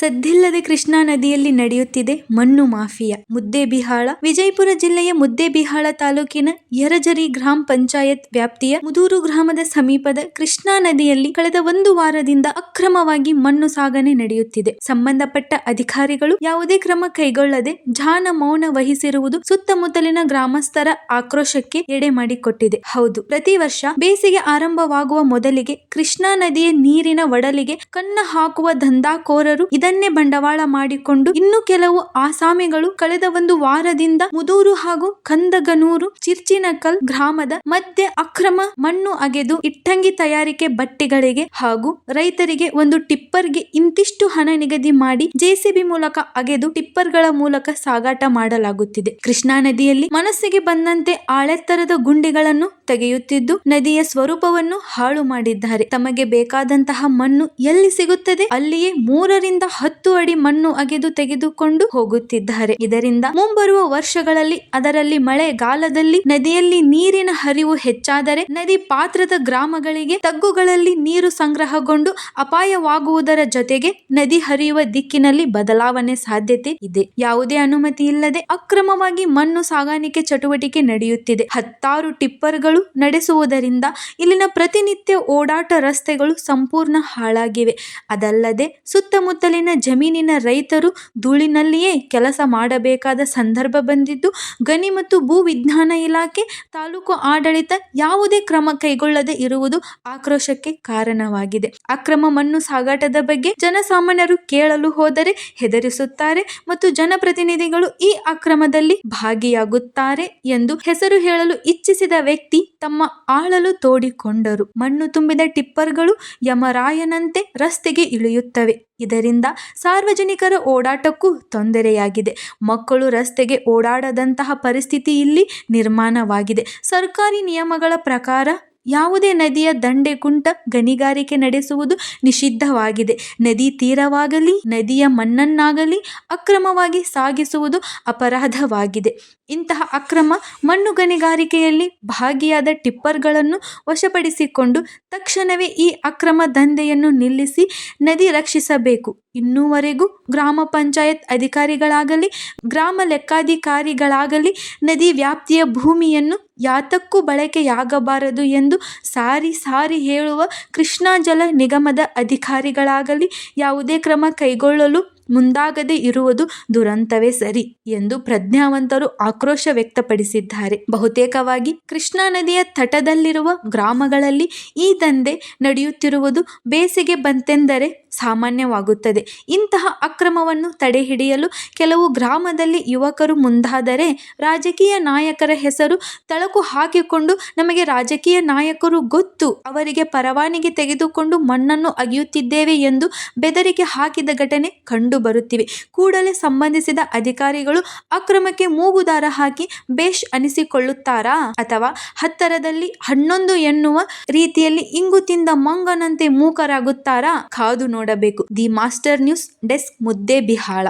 ಸದ್ದಿಲ್ಲದೆ ಕೃಷ್ಣಾ ನದಿಯಲ್ಲಿ ನಡೆಯುತ್ತಿದೆ ಮಣ್ಣು ಮಾಫಿಯಾ. ಮುದ್ದೇಬಿಹಾಳ ವಿಜಯಪುರ ಜಿಲ್ಲೆಯ ಮುದ್ದೇಬಿಹಾಳ ತಾಲೂಕಿನ ಯರಜರಿ ಗ್ರಾಮ ಪಂಚಾಯತ್ ವ್ಯಾಪ್ತಿಯ ಮುದೂರು ಗ್ರಾಮದ ಸಮೀಪದ ಕೃಷ್ಣಾ ನದಿಯಲ್ಲಿ ಕಳೆದ ಒಂದು ವಾರದಿಂದ ಅಕ್ರಮವಾಗಿ ಮಣ್ಣು ಸಾಗಣೆ ನಡೆಯುತ್ತಿದೆ. ಸಂಬಂಧಪಟ್ಟ ಅಧಿಕಾರಿಗಳು ಯಾವುದೇ ಕ್ರಮ ಕೈಗೊಳ್ಳದೆ ಜಾನ ಮೌನ ವಹಿಸಿರುವುದು ಸುತ್ತಮುತ್ತಲಿನ ಗ್ರಾಮಸ್ಥರ ಆಕ್ರೋಶಕ್ಕೆ ಎಡೆ ಮಾಡಿಕೊಟ್ಟಿದೆ. ಹೌದು, ಪ್ರತಿ ವರ್ಷ ಬೇಸಿಗೆ ಆರಂಭವಾಗುವ ಮೊದಲಿಗೆ ಕೃಷ್ಣಾ ನದಿಯ ನೀರಿನ ಒಡಲಿಗೆ ಕಣ್ಣ ಹಾಕುವ ದಂಧಾಕೋರರು ಇದನ್ನೇ ಬಂಡವಾಳ ಮಾಡಿಕೊಂಡು ಇನ್ನು ಕೆಲವು ಆಸಾಮಿಗಳು ಕಳೆದ ಒಂದು ವಾರದಿಂದ ಮುದೂರು ಹಾಗೂ ಕಂದಗನೂರು ಚಿರ್ಚಿನಕಲ್ ಗ್ರಾಮದ ಮಧ್ಯೆ ಅಕ್ರಮ ಮಣ್ಣು ಅಗೆದು ಇಟ್ಟಂಗಿ ತಯಾರಿಕೆ ಬಟ್ಟೆಗಳಿಗೆ ಹಾಗೂ ರೈತರಿಗೆ ಒಂದು ಟಿಪ್ಪರ್ಗೆ ಇಂತಿಷ್ಟು ಹಣ ನಿಗದಿ ಮಾಡಿ ಜೆಸಿಬಿ ಮೂಲಕ ಅಗೆದು ಟಿಪ್ಪರ್ಗಳ ಮೂಲಕ ಸಾಗಾಟ ಮಾಡಲಾಗುತ್ತಿದೆ. ಕೃಷ್ಣಾ ನದಿಯಲ್ಲಿ ಮನಸ್ಸಿಗೆ ಬಂದಂತೆ ಆಳೆತ್ತರದ ಗುಂಡಿಗಳನ್ನು ತೆಗೆಯುತ್ತಿದ್ದು ನದಿಯ ಸ್ವರೂಪವನ್ನು ಹಾಳು ಮಾಡಿದ್ದಾರೆ. ತಮಗೆ ಬೇಕಾದಂತಹ ಮಣ್ಣು ಎಲ್ಲಿ ಸಿಗುತ್ತದೆ? ಅಲ್ಲಿಯೇ ಮೂರರಿಂದ ಹತ್ತು ಅಡಿ ಮಣ್ಣು ಅಗೆದು ತೆಗೆದುಕೊಂಡು ಹೋಗುತ್ತಿದ್ದಾರೆ. ಇದರಿಂದ ಮುಂಬರುವ ವರ್ಷಗಳಲ್ಲಿ, ಅದರಲ್ಲಿ ಮಳೆಗಾಲದಲ್ಲಿ ನದಿಯಲ್ಲಿ ನೀರಿನ ಹರಿವು ಹೆಚ್ಚಾದರೆ ನದಿ ಪಾತ್ರದ ಗ್ರಾಮಗಳಿಗೆ ತಗ್ಗುಗಳಲ್ಲಿ ನೀರು ಸಂಗ್ರಹಗೊಂಡು ಅಪಾಯವಾಗುವುದರ ಜೊತೆಗೆ ನದಿ ಹರಿಯುವ ದಿಕ್ಕಿನಲ್ಲಿ ಬದಲಾವಣೆ ಸಾಧ್ಯತೆ ಇದೆ. ಯಾವುದೇ ಅನುಮತಿ ಇಲ್ಲದೆ ಅಕ್ರಮವಾಗಿ ಮಣ್ಣು ಸಾಗಾಣಿಕೆ ಚಟುವಟಿಕೆ ನಡೆಯುತ್ತಿದೆ. ಹತ್ತಾರು ಟಿಪ್ಪರ್ಗಳು ನಡೆಸುವುದರಿಂದ ಇಲ್ಲಿನ ಪ್ರತಿನಿತ್ಯ ಓಡಾಟ ರಸ್ತೆಗಳು ಸಂಪೂರ್ಣ ಹಾಳಾಗಿವೆ. ಅದಲ್ಲದೆ ಸುತ್ತಮುತ್ತಲಿನ ಜಮೀನಿನ ರೈತರು ಧೂಳಿನಲ್ಲಿಯೇ ಕೆಲಸ ಮಾಡಬೇಕಾದ ಸಂದರ್ಭ ಬಂದಿದ್ದು, ಗಣಿ ಮತ್ತು ಭೂ ವಿಜ್ಞಾನ ಇಲಾಖೆ ತಾಲೂಕು ಆಡಳಿತ ಯಾವುದೇ ಕ್ರಮ ಕೈಗೊಳ್ಳದೆ ಇರುವುದು ಆಕ್ರೋಶಕ್ಕೆ ಕಾರಣವಾಗಿದೆ. ಅಕ್ರಮ ಮಣ್ಣು ಸಾಗಾಟದ ಬಗ್ಗೆ ಜನಸಾಮಾನ್ಯರು ಕೇಳಲು ಹೋದರೆ ಹೆದರಿಸುತ್ತಾರೆ ಮತ್ತು ಜನಪ್ರತಿನಿಧಿಗಳು ಈ ಅಕ್ರಮದಲ್ಲಿ ಭಾಗಿಯಾಗುತ್ತಾರೆ ಎಂದು ಹೆಸರು ಹೇಳಲು ಇಚ್ಛಿಸಿದ ವ್ಯಕ್ತಿ ತಮ್ಮ ಆಳಲು ತೋಡಿಕೊಂಡರು. ಮಣ್ಣು ತುಂಬಿದ ಟಿಪ್ಪರ್ಗಳು ಯಮರಾಯನಂತೆ ರಸ್ತೆಗೆ ಇಳಿಯುತ್ತವೆ. ಇದರಿಂದ ಸಾರ್ವಜನಿಕರ ಓಡಾಟಕ್ಕೂ ತೊಂದರೆಯಾಗಿದೆ. ಮಕ್ಕಳು ರಸ್ತೆಗೆ ಓಡಾಡದಂತಹ ಪರಿಸ್ಥಿತಿ ಇಲ್ಲಿ ನಿರ್ಮಾಣವಾಗಿದೆ. ಸರ್ಕಾರಿ ನಿಯಮಗಳ ಪ್ರಕಾರ ಯಾವುದೇ ನದಿಯ ದಂಡೆ ಕುಂಟ ಗಣಿಗಾರಿಕೆ ನಡೆಸುವುದು ನಿಷಿದ್ಧವಾಗಿದೆ. ನದಿ ತೀರವಾಗಲಿ, ನದಿಯ ಮಣ್ಣನ್ನಾಗಲಿ ಅಕ್ರಮವಾಗಿ ಸಾಗಿಸುವುದು ಅಪರಾಧವಾಗಿದೆ. ಇಂತಹ ಅಕ್ರಮ ಮಣ್ಣು ಗಣಿಗಾರಿಕೆಯಲ್ಲಿ ಭಾಗಿಯಾದ ಟಿಪ್ಪರ್ಗಳನ್ನು ವಶಪಡಿಸಿಕೊಂಡು ತಕ್ಷಣವೇ ಈ ಅಕ್ರಮ ದಂಧೆಯನ್ನು ನಿಲ್ಲಿಸಿ ನದಿ ರಕ್ಷಿಸಬೇಕು. ಇನ್ನೂವರೆಗೂ ಗ್ರಾಮ ಪಂಚಾಯತ್ ಅಧಿಕಾರಿಗಳಾಗಲಿ, ಗ್ರಾಮ ಲೆಕ್ಕಾಧಿಕಾರಿಗಳಾಗಲಿ ನದಿ ವ್ಯಾಪ್ತಿಯ ಭೂಮಿಯನ್ನು ಯಾತಕ್ಕೂ ಬಳಕೆಯಾಗಬಾರದು ಎಂದು ಸಾರಿ ಸಾರಿ ಹೇಳುವ ಕೃಷ್ಣಾ ಜಲ ನಿಗಮದ ಅಧಿಕಾರಿಗಳಾಗಲಿ ಯಾವುದೇ ಕ್ರಮ ಕೈಗೊಳ್ಳಲು ಮುಂದಾಗದೇ ಇರುವುದು ದುರಂತವೇ ಸರಿ ಎಂದು ಪ್ರಜ್ಞಾವಂತರು ಆಕ್ರೋಶ ವ್ಯಕ್ತಪಡಿಸಿದ್ದಾರೆ. ಬಹುತೇಕವಾಗಿ ಕೃಷ್ಣಾ ನದಿಯ ತಟದಲ್ಲಿರುವ ಗ್ರಾಮಗಳಲ್ಲಿ ಈ ದಂಧೆ ನಡೆಯುತ್ತಿರುವುದು ಬೇಸಿಗೆ ಬಂತೆಂದರೆ ಸಾಮಾನ್ಯವಾಗುತ್ತದೆ. ಇಂತಹ ಅಕ್ರಮವನ್ನು ತಡೆಹಿಡಿಯಲು ಕೆಲವು ಗ್ರಾಮದಲ್ಲಿ ಯುವಕರು ಮುಂದಾದರೆ ರಾಜಕೀಯ ನಾಯಕರ ಹೆಸರು ತಳಕು ಹಾಕಿಕೊಂಡು ನಮಗೆ ರಾಜಕೀಯ ನಾಯಕರು ಗೊತ್ತು, ಅವರಿಗೆ ಪರವಾನಗಿ ತೆಗೆದುಕೊಂಡು ಮಣ್ಣನ್ನು ಅಗೆಯುತ್ತಿದ್ದೇವೆ ಎಂದು ಬೆದರಿಕೆ ಹಾಕಿದ ಘಟನೆ ಕಂಡು ಬರುತ್ತಿವೆ. ಕೂಡಲೇ ಸಂಬಂಧಿಸಿದ ಅಧಿಕಾರಿಗಳು ಅಕ್ರಮಕ್ಕೆ ಮೂಗುದಾರ ಹಾಕಿ ಬೇಷ್ ಅನಿಸಿಕೊಳ್ಳುತ್ತಾರಾ? ಅಥವಾ ಹತ್ತರದಲ್ಲಿ ಹನ್ನೊಂದು ಎನ್ನುವ ರೀತಿಯಲ್ಲಿ ಇಂಗು ತಿಂದ ಮಂಗನಂತೆ ಮೂಕರಾಗುತ್ತಾರಾ? ಕಾದು ನೋಡಬೇಕು. The master news desk Muddebihal